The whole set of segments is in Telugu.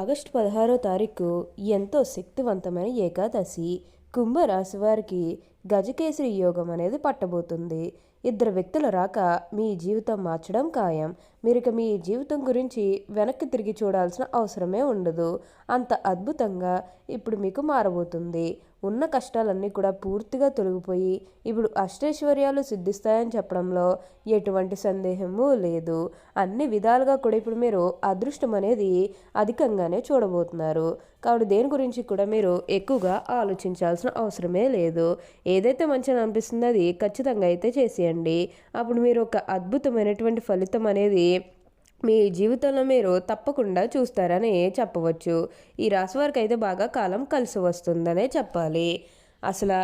ఆగస్టు పదహారో తారీఖు ఎంతో శక్తివంతమైన ఏకాదశి. కుంభరాశి వారికి గజకేసరి యోగం అనేది పట్టబోతుంది. ఇద్దరు వ్యక్తుల రాక మీ జీవితం మార్చడం ఖాయం. మీరు ఇక మీ జీవితం గురించి వెనక్కి తిరిగి చూడాల్సిన అవసరమే ఉండదు. అంత అద్భుతంగా ఇప్పుడు మీకు మారబోతుంది. ఉన్న కష్టాలన్నీ కూడా పూర్తిగా తొలగిపోయి ఇప్పుడు అష్టైశ్వర్యాలు సిద్ధిస్తాయని చెప్పడంలో ఎటువంటి సందేహము లేదు. అన్ని విధాలుగా కూడా ఇప్పుడు మీరు అదృష్టం అనేది అధికంగానే చూడబోతున్నారు. కాబట్టి దేని గురించి కూడా మీరు ఎక్కువగా ఆలోచించాల్సిన అవసరమే లేదు. ఏదైతే మంచిగా అనిపిస్తుందో అది ఖచ్చితంగా అయితే చేసేయండి. అప్పుడు మీరు ఒక అద్భుతమైనటువంటి ఫలితం అనేది మీ జీవితంలో మీరు తప్పకుండా చూస్తారని చెప్పవచ్చు. ఈ రాశి వారికి అయితే బాగా కాలం కలిసి వస్తుందనే చెప్పాలి. అసలు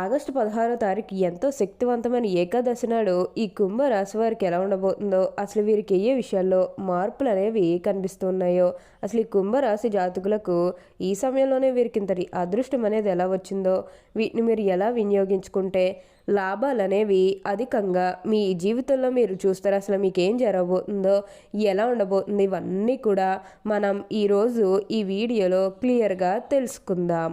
ఆగస్టు పదహారో తారీఖు ఎంతో శక్తివంతమైన ఏకాదశి నాడు ఈ కుంభరాశి వారికి ఎలా ఉండబోతుందో అసలు వీరికి ఏ విషయాల్లో మార్పులు అనేవి కనిపిస్తున్నాయో అసలు ఈ కుంభరాశి జాతకులకు ఈ సమయంలోనే వీరికి ఇంతటి అదృష్టం అనేది ఎలా వచ్చిందో వీటిని మీరు ఎలా వినియోగించుకుంటే లాభాలు అనేవి అధికంగా మీ జీవితంలో మీరు చూస్తారు. అసలు మీకు ఏం జరగబోతుందో ఎలా ఉండబోతుంది ఇవన్నీ కూడా మనం ఈరోజు ఈ వీడియోలో క్లియర్గా తెలుసుకుందాం.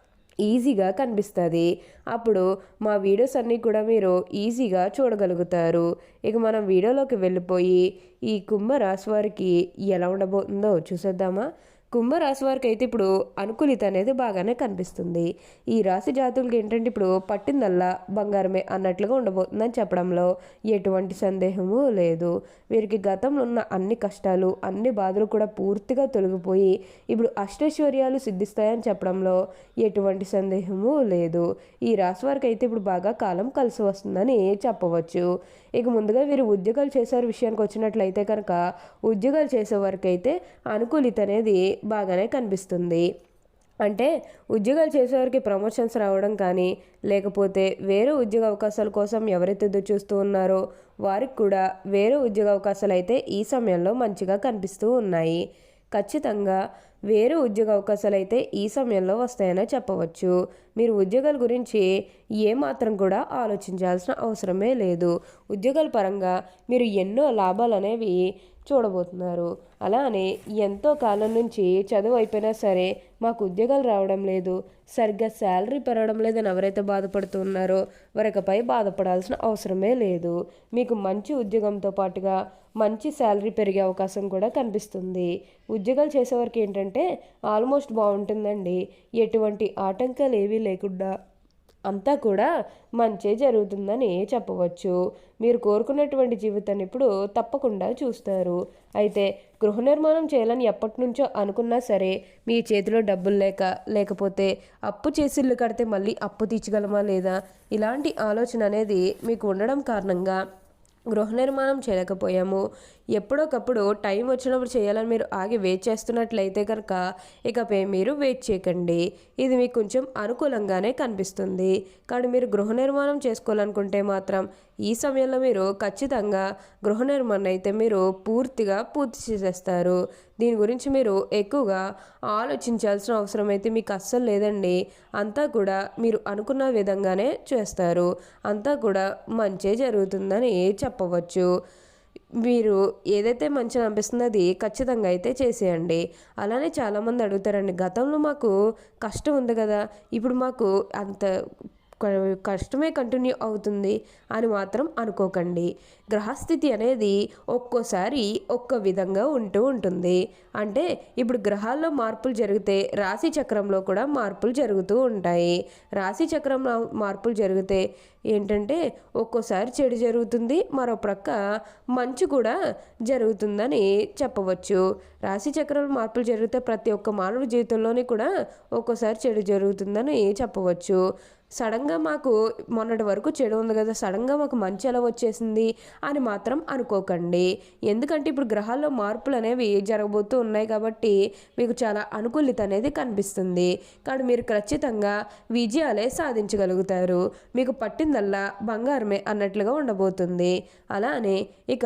ఈజీగా కనిపిస్తుంది. అప్పుడు మా వీడియోస్ అన్నీ కూడా మీరు ఈజీగా చూడగలుగుతారు. ఇక మనం వీడియోలోకి వెళ్ళిపోయి ఈ కుంభరాశి వారికి ఎలా ఉండబోతుందో చూసేద్దామా? కుంభరాశి వారికి అయితే ఇప్పుడు అనుకూలిత అనేది బాగానే కనిపిస్తుంది. ఈ రాశి జాతులకి ఏంటంటే ఇప్పుడు పట్టిందల్లా బంగారమే అన్నట్లుగా ఉండబోతుందని చెప్పడంలో ఎటువంటి సందేహము లేదు. వీరికి గతంలో ఉన్న అన్ని కష్టాలు అన్ని బాధలు కూడా పూర్తిగా తొలగిపోయి ఇప్పుడు అష్టైశ్వర్యాలు సిద్ధిస్తాయని చెప్పడంలో ఎటువంటి సందేహము లేదు. ఈ రాశి వారికి అయితే ఇప్పుడు బాగా కాలం కలిసి వస్తుందని చెప్పవచ్చు. ఇక ముందుగా వీరు ఉద్యోగాలు చేసే విషయానికి వచ్చినట్లయితే కనుక ఉద్యోగాలు చేసే వరకు అయితే అనుకూలిత అనేది బాగానే కనిపిస్తుంది. అంటే ఉద్యోగాలు చేసేవారికి ప్రమోషన్స్ రావడం కానీ లేకపోతే వేరే ఉద్యోగ అవకాశాల కోసం ఎవరైతే ఎదురు చూస్తూ ఉన్నారో వారికి కూడా వేరే ఉద్యోగ అవకాశాలు అయితే ఈ సమయంలో మంచిగా కనిపిస్తూ ఉన్నాయి. ఖచ్చితంగా వేరే ఉద్యోగ అవకాశాలు అయితే ఈ సమయంలో వస్తాయనే చెప్పవచ్చు. మీరు ఉద్యోగాల గురించి ఏమాత్రం కూడా ఆలోచించాల్సిన అవసరమే లేదు. ఉద్యోగాల పరంగా మీరు ఎన్నో లాభాలు అనేవి చూడబోతున్నారు. అలానే ఎంతో కాలం నుంచి చదువు అయిపోయినా సరే మాకు ఉద్యోగాలు రావడం లేదు. సరిగ్గా శాలరీ పెరగడం లేదని ఎవరైతే బాధపడుతున్నారో వారికపై బాధపడాల్సిన అవసరమే లేదు. మీకు మంచి ఉద్యోగంతో పాటుగా మంచి శాలరీ పెరిగే అవకాశం కూడా కనిపిస్తుంది. ఉద్యోగాలు చేసేవారికి ఏంటంటే ఆల్మోస్ట్ బాగుంటుందండి. ఎటువంటి ఆటంకాలు ఏవీ లేకుండా అంతా కూడా మంచే జరుగుతుందని చెప్పవచ్చు. మీరు కోరుకున్నటువంటి జీవితాన్ని ఇప్పుడు తప్పకుండా చూస్తారు. అయితే గృహ నిర్మాణం చేయాలని ఎప్పటి నుంచో అనుకున్నా సరే మీ చేతిలో డబ్బులు లేక లేకపోతే అప్పు చేసి ఇల్లు కడితే మళ్ళీ అప్పు తీర్చగలమా లేదా? ఇలాంటి ఆలోచన అనేది మీకు ఉండడం కారణంగా గృహ నిర్మాణం చేయలేకపోయాము. ఎప్పుడోకప్పుడు టైం వచ్చినప్పుడు చేయాలని మీరు ఆగి వెయిట్ చేస్తున్నట్లయితే కనుక ఇకపై మీరు వెయిట్ చేయకండి. ఇది మీకు కొంచెం అనుకూలంగానే కనిపిస్తుంది. కానీ మీరు గృహ నిర్మాణం చేసుకోవాలనుకుంటే మాత్రం ఈ సమయంలో మీరు ఖచ్చితంగా గృహ నిర్మాణం అయితే మీరు పూర్తిగా పూర్తి చేసేస్తారు. దీని గురించి మీరు ఎక్కువగా ఆలోచించాల్సిన అవసరం అయితే మీకు అస్సలు లేదండి. అంతా కూడా మీరు అనుకున్న విధంగానే చేస్తారు. అంతా కూడా మంచే జరుగుతుందని చెప్పవచ్చు. మీరు ఏదైతే మంచిగా అనిపిస్తుందో అది ఖచ్చితంగా అయితే చేసేయండి. అలానే చాలామంది అడుగుతారండి గతంలో మాకు కష్టం ఉంది కదా ఇప్పుడు మాకు అంత కష్టమే కంటిన్యూ అవుతుంది అని మాత్రం అనుకోకండి. గ్రహస్థితి అనేది ఒక్కోసారి ఒక్క విధంగా ఉంటూ ఉంటుంది. అంటే ఇప్పుడు గ్రహాల్లో మార్పులు జరిగితే రాశి చక్రంలో కూడా మార్పులు జరుగుతూ ఉంటాయి. రాశి చక్రంలో మార్పులు జరిగితే ఏంటంటే ఒక్కోసారి చెడు జరుగుతుంది మరో ప్రక్క మంచు కూడా జరుగుతుందని చెప్పవచ్చు. రాశి చక్రంలో మార్పులు జరిగితే ప్రతి ఒక్క మానవ జీవితంలోని కూడా ఒక్కోసారి చెడు జరుగుతుందని చెప్పవచ్చు. సడన్గా మాకు మొన్నటి వరకు చెడు ఉంది కదా సడన్గా మాకు మంచి ఎలా వచ్చేసింది అని మాత్రం అనుకోకండి. ఎందుకంటే ఇప్పుడు గ్రహాల్లో మార్పులు అనేవి జరగబోతూ ఉన్నాయి కాబట్టి మీకు చాలా అనుకూలిత అనేది కనిపిస్తుంది. కానీ మీరు ఖచ్చితంగా విజయాలే సాధించగలుగుతారు. మీకు పట్టిందల్లా బంగారమే అన్నట్లుగా ఉండబోతుంది. అలానే ఇక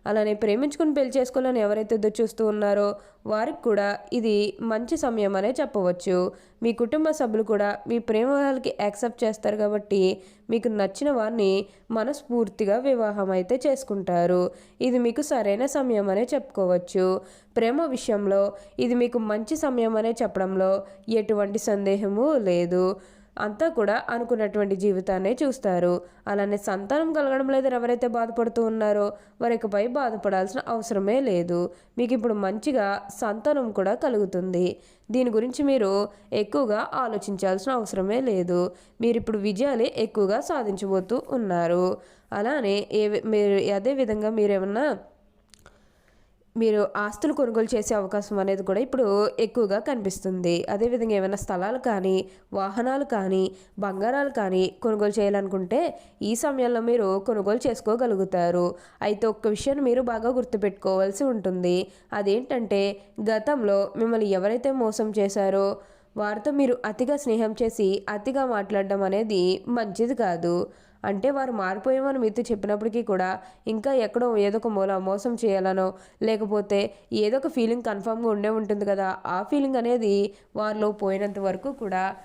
అలానే ప్రేమించుకుని పెళ్ళి చేసుకోవాలని ఎవరైతే ఎదురు చూస్తూ ఉన్నారో వారికి కూడా ఇది మంచి సమయం అనే చెప్పవచ్చు. మీ కుటుంబ సభ్యులు కూడా మీ ప్రేమ వాళ్ళకి యాక్సెప్ట్ చేస్తారు కాబట్టి మీకు నచ్చిన వారిని మనస్ఫూర్తిగా వివాహం అయితే చేసుకుంటారు. ఇది మీకు సరైన సమయం అనే చెప్పుకోవచ్చు. ప్రేమ విషయంలో ఇది మీకు మంచి సమయం అనే చెప్పడంలో ఎటువంటి సందేహము లేదు. అంతా కూడా అనుకున్నటువంటి జీవితాన్నే చూస్తారు. అలానే సంతానం కలగడం లేదని ఎవరైతే బాధపడుతూ ఉన్నారో వారికపై బాధపడాల్సిన అవసరమే లేదు. మీకు ఇప్పుడు మంచిగా సంతానం కూడా కలుగుతుంది. దీని గురించి మీరు ఎక్కువగా ఆలోచించాల్సిన అవసరమే లేదు. మీరు ఇప్పుడు విజయాలే ఎక్కువగా సాధించబోతూ ఉన్నారు. అలానే ఏ మీరు అదేవిధంగా మీరేమన్నా మీరు ఆస్తులు కొనుగోలు చేసే అవకాశం అనేది కూడా ఇప్పుడు ఎక్కువగా కనిపిస్తుంది. అదేవిధంగా ఏమైనా స్థలాలు కానీ వాహనాలు కానీ బంగారాలు కానీ కొనుగోలు చేయాలనుకుంటే ఈ సమయంలో మీరు కొనుగోలు చేసుకోగలుగుతారు. అయితే ఒక్క విషయాన్ని మీరు బాగా గుర్తుపెట్టుకోవాల్సి ఉంటుంది. అదేంటంటే గతంలో మిమ్మల్ని ఎవరైతే మోసం చేశారో వారితో మీరు అతిగా స్నేహం చేసి అతిగా మాట్లాడడం అనేది మంచిది కాదు. అంటే వారు మారిపోయామని మీతో చెప్పినప్పటికీ కూడా ఇంకా ఎక్కడో ఏదో ఒక మూల మోసం చేయాలనో లేకపోతే ఏదో ఒక ఫీలింగ్ కన్ఫామ్గా ఉండే ఉంటుంది కదా ఆ ఫీలింగ్ అనేది వారిలో పోయినంత వరకు కూడా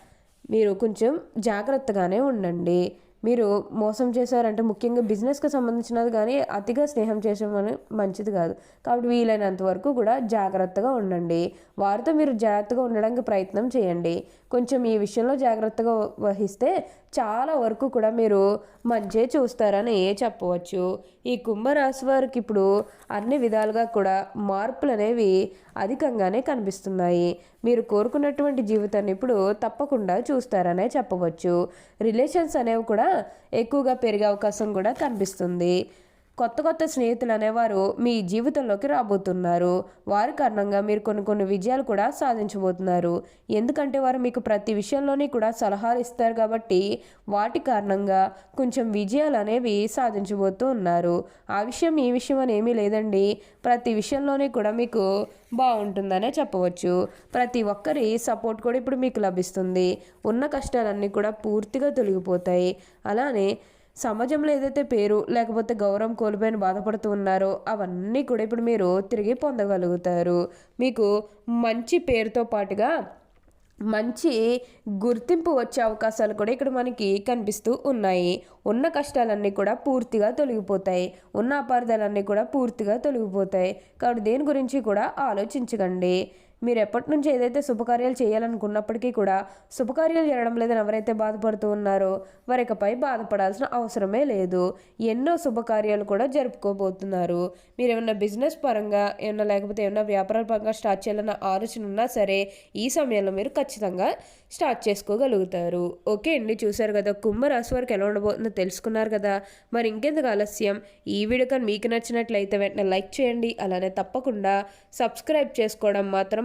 మీరు కొంచెం జాగ్రత్తగానే ఉండండి. మీరు మోసం చేశారంటే ముఖ్యంగా బిజినెస్కి సంబంధించినది కానీ అతిగా స్నేహం చేసామని మంచిది కాదు. కాబట్టి వీలైనంత వరకు కూడా జాగ్రత్తగా ఉండండి. వారితో మీరు జాగ్రత్తగా ఉండడానికి ప్రయత్నం చేయండి. కొంచెం ఈ విషయంలో జాగ్రత్తగా వహిస్తే చాలా వరకు కూడా మీరు మంచే చూస్తారని చెప్పవచ్చు. ఈ కుంభరాశి వారికి ఇప్పుడు అన్ని విధాలుగా కూడా మార్పులు అనేవి అధికంగానే కనిపిస్తున్నాయి. మీరు కోరుకున్నటువంటి జీవితాన్ని ఇప్పుడు తప్పకుండా చూస్తారనే చెప్పవచ్చు. రిలేషన్స్ అనేవి కూడా ఎక్కువగా పెరిగే అవకాశం కూడా కనిపిస్తుంది. కొత్త కొత్త స్నేహితులు అనేవారు మీ జీవితంలోకి రాబోతున్నారు. వారి కారణంగా మీరు కొన్ని కొన్ని విజయాలు కూడా సాధించబోతున్నారు. ఎందుకంటే వారు మీకు ప్రతి విషయంలోని కూడా సలహాలు ఇస్తారు కాబట్టి వాటి కారణంగా కొంచెం విజయాలు అనేవి సాధించబోతూ ఉన్నారు. ఆ విషయం ఈ విషయం అని ఏమీ లేదండి. ప్రతి విషయంలోనే కూడా మీకు బాగుంటుందనే చెప్పవచ్చు. ప్రతి ఒక్కరి సపోర్ట్ కూడా ఇప్పుడు మీకు లభిస్తుంది. ఉన్న కష్టాలన్నీ కూడా పూర్తిగా తొలగిపోతాయి. అలానే సమాజంలో ఏదైతే పేరు లేకపోతే గౌరవం కోల్పోయిన బాధపడుతూ ఉన్నారో అవన్నీ కూడా ఇప్పుడు మీరు తిరిగి పొందగలుగుతారు. మీకు మంచి పేరుతో పాటుగా మంచి గుర్తింపు వచ్చే అవకాశాలు కూడా ఇక్కడ మనకి కనిపిస్తూ ఉన్నాయి. ఉన్న కష్టాలన్నీ కూడా పూర్తిగా తొలగిపోతాయి. ఉన్న అపార్థాలన్నీ కూడా పూర్తిగా తొలగిపోతాయి. కాబట్టి దేని గురించి కూడా ఆలోచించకండి. మీరు ఎప్పటి నుంచి ఏదైతే శుభకార్యాలు చేయాలనుకున్నప్పటికీ కూడా శుభకార్యాలు చేయడం లేదని ఎవరైతే బాధపడుతూ ఉన్నారో వారికపై బాధపడాల్సిన అవసరమే లేదు. ఎన్నో శుభకార్యాలు కూడా జరుపుకోబోతున్నారు. మీరు ఏమైనా బిజినెస్ పరంగా ఏమన్నా లేకపోతే ఏమైనా వ్యాపార పరంగా స్టార్ట్ చేయాలన్న ఆలోచన ఉన్నా సరే ఈ సమయంలో మీరు ఖచ్చితంగా స్టార్ట్ చేసుకోగలుగుతారు. ఓకే అండి చూశారు కదా కుంభరాశి వారికి ఎలా ఉండబోతుందో తెలుసుకున్నారు కదా. మరి ఇంకెందుకు ఆలస్యం? ఈ వీడియో కానీ మీకు నచ్చినట్లయితే వెంటనే లైక్ చేయండి. అలానే తప్పకుండా సబ్స్క్రైబ్ చేసుకోవడం మాత్రం